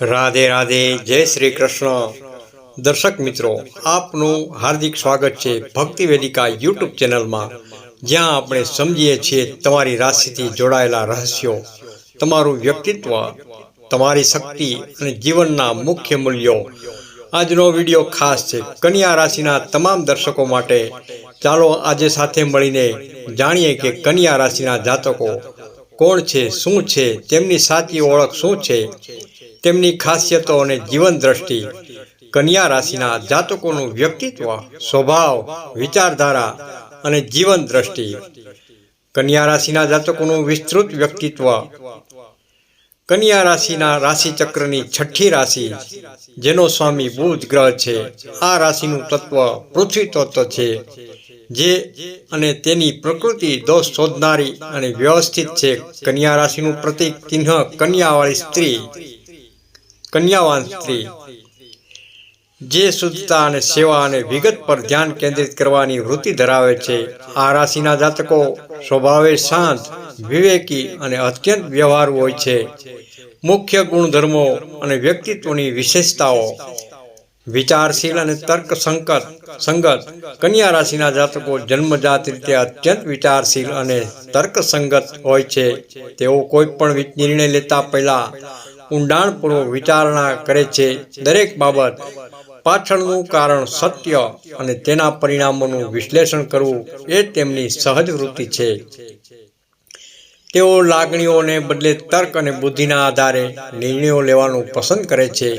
રાધે રાધે, જય શ્રી કૃષ્ણ. દર્શક મિત્રો, આપનું હાર્દિક સ્વાગત છે ભક્તિ વેદિકા યુટ્યુબ ચેનલમાં. જ્યાં આપણે સમજીએ છીએ તમારી રાશિથી જોડાયેલા રહસ્યો, તમારું વ્યક્તિત્વ, તમારી શક્તિ અને જીવનના મુખ્ય મૂલ્યો. આજનો વીડિયો ખાસ છે કન્યા રાશિના તમામ દર્શકો માટે. ચાલો આજે સાથે મળીને જાણીએ કે કન્યા રાશિના જાતકો કોણ છે, શું છે, તેમની સાચી ઓળખ શું છે તેમની ખાસિયતો અને જીવન દ્રષ્ટિ, કન્યા રાશિના જાતકોનું વ્યક્તિત્વ, સ્વભાવ, વિચારધારા અને જીવન દ્રષ્ટિ. કન્યા રાશિના જાતકોનું વિસ્તૃત વ્યક્તિત્વ. કન્યા રાશિના રાશિચક્રની છઠ્ઠી રાશિ, જેનો સ્વામી બુધ ગ્રહ છે, આ રાશિનું તત્વ પૃથ્વી તત્વ છે, જે અને તેની પ્રકૃતિ દોષ શોધનારી અને વ્યવસ્થિત છે. કન્યા રાશિનું પ્રતીક ચિહ્ન કન્યાવાળી સ્ત્રી. કન્યાવાન સ્ત્રી જે શુદ્ધતા અને સેવા અને વિગત પર ધ્યાન કેન્દ્રિત કરવાની વૃત્તિ ધરાવે છે, આ રાશિના જાતકો સ્વભાવે શાંત, વિવેકી અને અત્યંત વ્યવહારુ હોય છે. મુખ્ય ગુણધર્મો અને વ્યક્તિત્વની વિશેષતાઓ. વિચારશીલ અને તર્ક સંકટ, સંગત. કન્યા રાશિના જાતકો જન્મજાત રીતે અત્યંત વિચારશીલ અને તર્કસંગત હોય છે. તેઓ કોઈ પણ નિર્ણય લેતા પહેલા ઊંડાણપૂર્વક વિચારણા કરે છે. દરેક બાબત પાછળનું કારણ સત્ય અને તેના પરિણામોનું વિશ્લેષણ કરવું એ તેમની સહજ વૃત્તિ છે. તેઓ લાગણીઓને બદલે તર્ક અને બુદ્ધિના આધારે નિર્ણયો લેવાનું પસંદ કરે છે,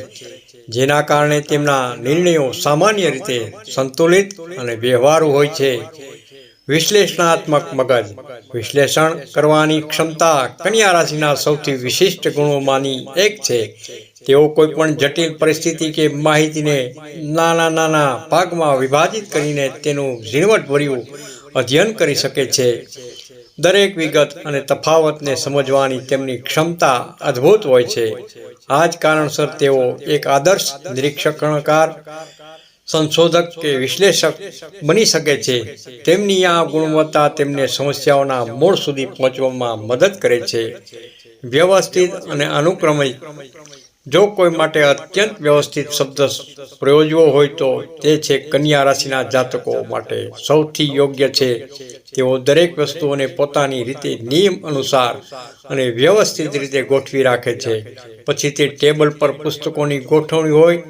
જેના કારણે તેમના નિર્ણયો સામાન્ય રીતે સંતુલિત અને વ્યવહારુ હોય છે. વિશ્લેષણાત્મક મગજ. વિશ્લેષણ કરવાની ક્ષમતા કન્યા રાશિના સૌથી વિશિષ્ટ ગુણોમાંની એક છે. તેઓ કોઈપણ જટિલ પરિસ્થિતિ કે માહિતીને નાના નાના ભાગમાં વિભાજિત કરીને તેનું ઝીણવટભર્યું અધ્યયન કરી શકે છે. દરેક વિગત અને તફાવતને સમજવાની તેમની ક્ષમતા અદ્ભુત હોય છે. આ જ કારણસર તેઓ એક આદર્શ નિરીક્ષણકાર સંશોધક કે વિશ્લેષક બની શકે છે. તેમની આ ગુણવત્તા તેમને સમસ્યાઓના મૂળ સુધી પહોંચવામાં મદદ કરે છે. વ્યવસ્થિત અને અનુક્રમિક. જો કોઈ માટે અત્યંત વ્યવસ્થિત શબ્દ પ્રયોજવો હોય તો તે છે કન્યા રાશિના જાતકો માટે સૌથી યોગ્ય છે. તેઓ દરેક વસ્તુઓને પોતાની રીતે નિયમ અનુસાર અને વ્યવસ્થિત રીતે ગોઠવી રાખે છે. પછી તે ટેબલ પર પુસ્તકોની ગોઠવણી હોય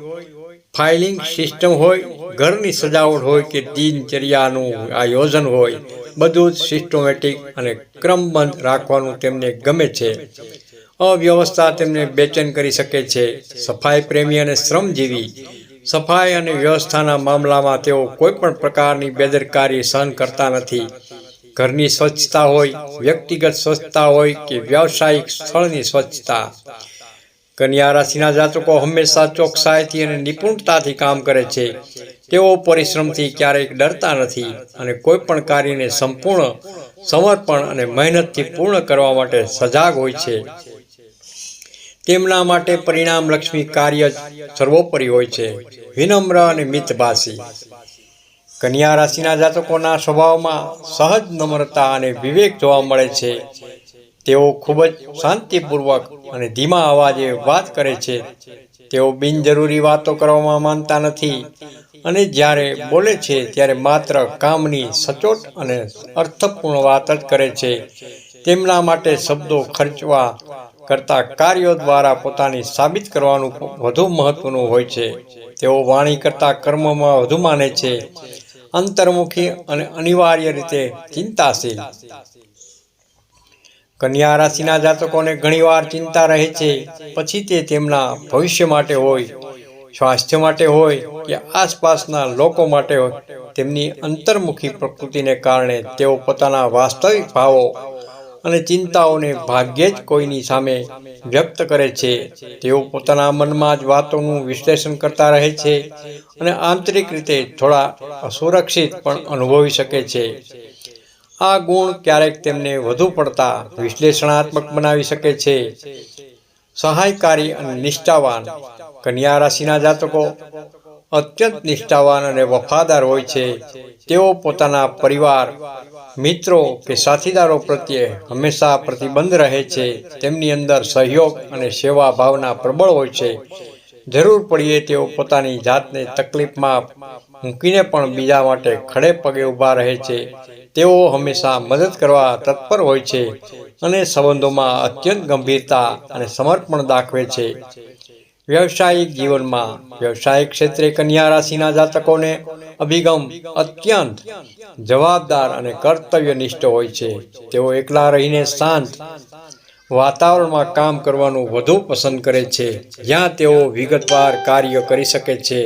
ફાઇલિંગ સિસ્ટમ હોય, ઘરની સજાવટ હોય કે દિનચર્યાનું આયોજન હોય, બધું જ સિસ્ટમેટિક અને ક્રમબંધ રાખવાનું તેમને ગમે છે. અવ્યવસ્થા તેમને બેચેન કરી શકે છે. સફાઈ પ્રેમી અને શ્રમજીવી. સફાઈ અને વ્યવસ્થાના મામલામાં તેઓ કોઈપણ પ્રકારની બેદરકારી સહન કરતા નથી. ઘરની સ્વચ્છતા હોય, વ્યક્તિગત સ્વચ્છતા હોય કે વ્યવસાયિક સ્થળની સ્વચ્છતા. કન્યા રાશિના જાતકો હંમેશા ચોકસાઈથી અને નિપુણતાથી કામ કરે છે. તેઓ પરિશ્રમથી ક્યારેક ડરતા નથી અને કોઈ પણ કાર્યને સંપૂર્ણ સમર્પણ અને મહેનતથી પૂર્ણ કરવા માટે સજાગ હોય છે. તેમના માટે પરિણામ લક્ષ્મી કાર્ય સર્વોપરી હોય છે. વિનમ્ર અને મિતભાષી. કન્યા રાશિના જાતકોના સ્વભાવમાં સહજ નમ્રતા અને વિવેક જોવા મળે છે. તેઓ ખૂબ જ શાંતિપૂર્વક અને ધીમા અવાજે વાત કરે છે. તેઓ બિનજરૂરી વાતો કરવામાં માનતા નથી અને જ્યારે બોલે છે ત્યારે માત્ર કામની સચોટ અને અર્થપૂર્ણ વાત જ કરે છે. તેમના માટે શબ્દો ખર્ચવા કરતા કાર્યો દ્વારા પોતાની સાબિત કરવાનું વધુ મહત્વનું હોય છે. તેઓ વાણી કરતા કર્મમાં વધુ માને છે. અંતર્મુખી અને અનિવાર્ય રીતે ચિંતાશીલ. કન્યા રાશિના જાતકોને ઘણીવાર ચિંતા રહે છે. પછી તે તેમના ભવિષ્ય માટે હોય, સ્વાસ્થ્ય માટે હોય કે આસપાસના લોકો માટે હોય. તેમની અંતર્મુખી પ્રકૃતિને કારણે તેઓ પોતાના વાસ્તવિક ભાવો અને ચિંતાઓને ભાગ્યે જ કોઈની સામે વ્યક્ત કરે છે. તેઓ પોતાના મનમાં જ વાતોનું વિશ્લેષણ કરતા રહે છે અને આંતરિક રીતે થોડા અસુરક્ષિત પણ અનુભવી શકે છે. આ ગુણ ક્યારેક તેમને વધુ પડતા વિશ્લેષણાત્મક બનાવી શકે છે. સહાયકારી અને નિષ્ઠાવાન કન્યા રાશિના જાતકો અત્યંત નિષ્ઠાવાન અને વફાદાર હોય છે. તેઓ પોતાના પરિવાર, મિત્રો કે સાથીદારો પ્રત્યે હંમેશા પ્રતિબંધ રહે છે. તેમની અંદર સહયોગ અને સેવા ભાવના પ્રબળ હોય છે. જરૂર પડીએ તેઓ પોતાની જાતને તકલીફમાં મૂકીને પણ બીજા માટે ખડે પગે ઊભા રહે છે. તેઓ હંમેશા મદદ કરવા તત્પર હોય છે અને સંબંધોમાં અત્યંત ગંભીરતા અને સમર્પણ દાખવે છે. વ્યવસાયિક જીવનમાં વ્યવસાયિક ક્ષેત્રે કન્યા રાશિના જાતકોને અભિગમ અત્યંત જવાબદાર અને કર્તવ્યનિષ્ઠ હોય છે. તેઓ એકલા રહીને શાંત વાતાવરણમાં કામ કરવાનું વધુ પસંદ કરે છે. જ્યાં તેઓ વિગતવાર કાર્ય કરી શકે છે.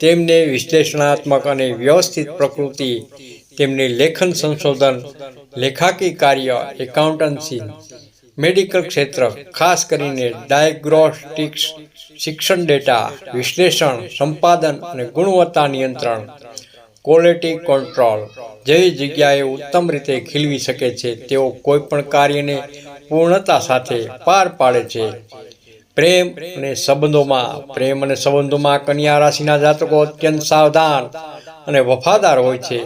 તેમને વિશ્લેષણાત્મક અને વ્યવસ્થિત પ્રકૃતિ તેમની લેખન સંશોધન, લેખાકી કાર્ય, એકાઉન્ટન્સી, મેડિકલ ક્ષેત્ર, ખાસ કરીને ડાયગ્નોસ્ટિક્સ, શિક્ષણ ડેટા, વિશ્લેષણ, સંપાદન અને ગુણવત્તા નિયંત્રણ, ક્વોલિટી કંટ્રોલ જેવી જગ્યાએ ઉત્તમ રીતે ખીલવી શકે છે, તેઓ કોઈપણ કાર્યને પૂર્ણતા સાથે પાર પાડે છે. પ્રેમ અને સંબંધોમાં, પ્રેમ અને સંબંધોમાં કન્યા રાશિના જાતકો અત્યંત સાવધાન અને વફાદાર હોય છે.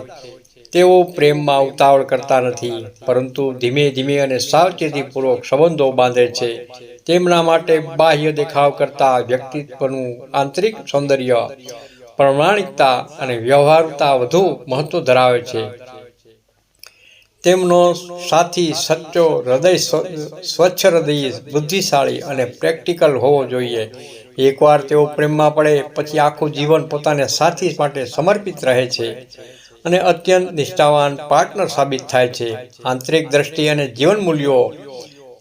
તેઓ પ્રેમમાં ઉતાવળ કરતા નથી, પરંતુ ધીમે ધીમે અને સાવચેતીપૂર્વક સંબંધો બાંધે છે. તેમના માટે બાહ્ય દેખાવ કરતા વ્યક્તિત્વનું આંતરિક સૌંદર્ય, પ્રમાણિકતા અને વ્યવહારતા વધુ મહત્વ ધરાવે છે. તેમનો સાથી સચ્ચો હૃદય સ્વચ્છ હૃદય, બુદ્ધિશાળી અને પ્રેક્ટિકલ હોવો જોઈએ. એકવાર તેઓ પ્રેમમાં પડે, પછી આખું જીવન પોતાને સાથી માટે સમર્પિત રહે છે. અને અત્યંત નિષ્ઠાવાન પાર્ટનર સાબિત થાય છે. આંતરિક દ્રષ્ટિ અને જીવન મૂલ્યો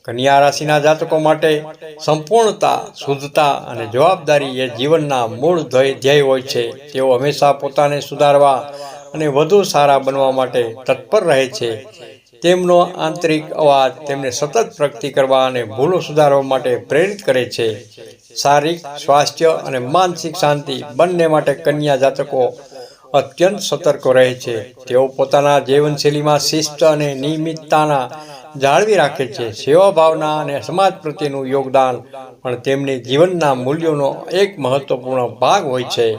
કન્યા રાશિના જાતકો માટે સંપૂર્ણતા, શુદ્ધતા અને જવાબદારી એ જીવનના મૂળ ધ્યેય હોય છે. તેઓ હંમેશા પોતાને સુધારવા અને વધુ સારા બનવા માટે તત્પર રહે છે. તેમનો આંતરિક અવાજ તેમને સતત પ્રગતિ કરવા અને ભૂલો સુધારવા માટે પ્રેરિત કરે છે. શારીરિક સ્વાસ્થ્ય અને માનસિક શાંતિ બંને માટે કન્યા જાતકો અત્યંત સતર્ક રહે છે. તેઓ પોતાના જીવનશૈલીમાં શિસ્ત અને નિયમિતતાના જાળવી રાખે છે. સેવા ભાવના અને સમાજ પ્રત્યેનું યોગદાન પણ તેમની જીવનના મૂલ્યોનો એક મહત્વપૂર્ણ ભાગ હોય છે.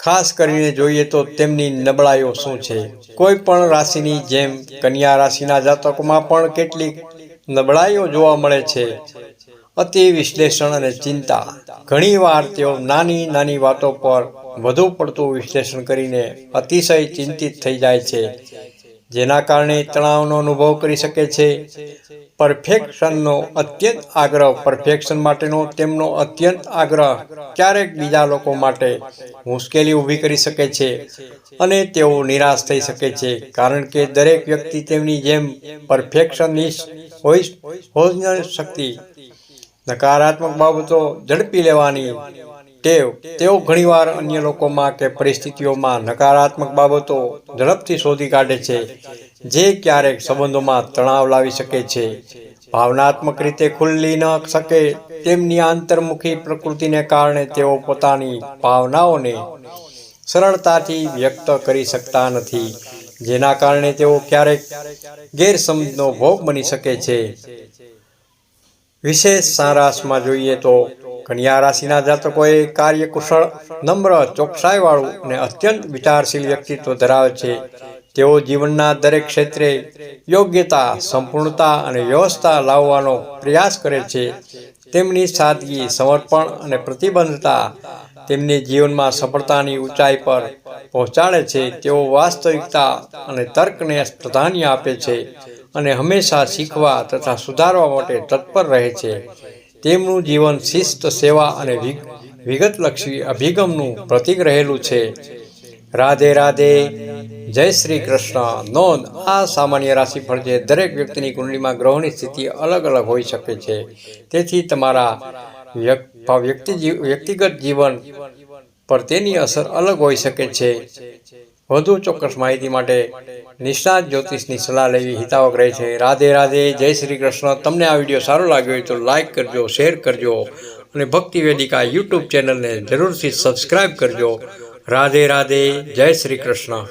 ખાસ કરીને જોઈએ તો તેમની નબળાઈઓ શું છે? કોઈ પણ રાશિની જેમ કન્યા રાશિના જાતકોમાં પણ કેટલીક નબળાઈઓ જોવા મળે છે. અતિ વિશ્લેષણ અને ચિંતા. ઘણીવાર તેઓ નાની નાની વાતો પર વધુ પડતું વિશ્લેષણ કરીને અતિશય ચિંતિત થઈ જાય છે, જેના કારણે તણાવનો અનુભવ કરી શકે છે. પરફેક્શનનો અત્યંત આગ્રહ, પરફેક્શન માટેનો તેમનો અત્યંત આગ્રહ ક્યારેક બીજા લોકો માટે મુશ્કેલી ઊભી કરી શકે છે અને તેઓ નિરાશ થઈ શકે છે, કારણ કે દરેક વ્યક્તિ તેમની જેમ પરફેક્શનિસ્ટ હોઈ હોઈ શક્તિ નકારાત્મક બાબતો ઝડપી લેવાની ટેવ. તેઓ ઘણીવાર અન્ય લોકોમાં કે પરિસ્થિતિઓમાં નકારાત્મક બાબતો ઝડપથી શોધી કાઢે છે, જે ક્યારેક સંબંધોમાં તણાવ લાવી શકે છે. ભાવનાત્મક રીતે ખુલ્લી ન શકે તેમની આંતરમુખી પ્રકૃતિને કારણે તેઓ પોતાની ભાવનાઓને સરળતાથી વ્યક્ત કરી શકતા નથી, જેના કારણે તેઓ ક્યારેક ગેરસમજનો ભોગ બની શકે છે. વિશેષ સારાંશમાં જોઈએ તો કન્યા રાશિના જાતકોએ કાર્યકુશળ, નમ્ર, ચોકસાઈવાળું અને અત્યંત વિચારશીલ વ્યક્તિત્વ ધરાવે છે. તેઓ જીવનના દરેક ક્ષેત્રે યોગ્યતા, સંપૂર્ણતા અને વ્યવસ્થા લાવવાનો પ્રયાસ કરે છે. તેમની સાદગી, સમર્પણ અને પ્રતિબદ્ધતા તેમને જીવનમાં સફળતાની ઊંચાઈ પર પહોંચાડે છે. તેઓ વાસ્તવિકતા અને તર્કને પ્રાધાન્ય આપે છે. અને હંમેશા શીખવા તથા સુધારવા માટે તત્પર રહે છે. તેમનું જીવન શિસ્ત, સેવા અને વિગતલક્ષી અભિગમનું પ્રતીક રહેલું છે. રાધે રાધે, જય શ્રી કૃષ્ણ. નોંધ, આ સામાન્ય રાશિફળ છે દરેક વ્યક્તિની કુંડલીમાં ગ્રહોની સ્થિતિ અલગ અલગ હોઈ શકે છે. તેથી તમારા વ્યક્તિ વ્યક્તિગત જીવન પર તેની અસર અલગ હોઈ શકે છે. વધુ ચોક્કસ માહિતી માટે નિષ્ણાત જ્યોતિષની સલાહ લેવી હિતાવક રહે છે. રાધે રાધે, જય શ્રી કૃષ્ણ. તમને આ વીડિયો સારો લાગ્યો હોય તો લાઇક કરજો, શેર કરજો અને ભક્તિ વેદિકા યુટ્યુબ ચેનલને જરૂરથી સબસ્ક્રાઈબ કરજો. રાધે રાધે, જય શ્રી કૃષ્ણ.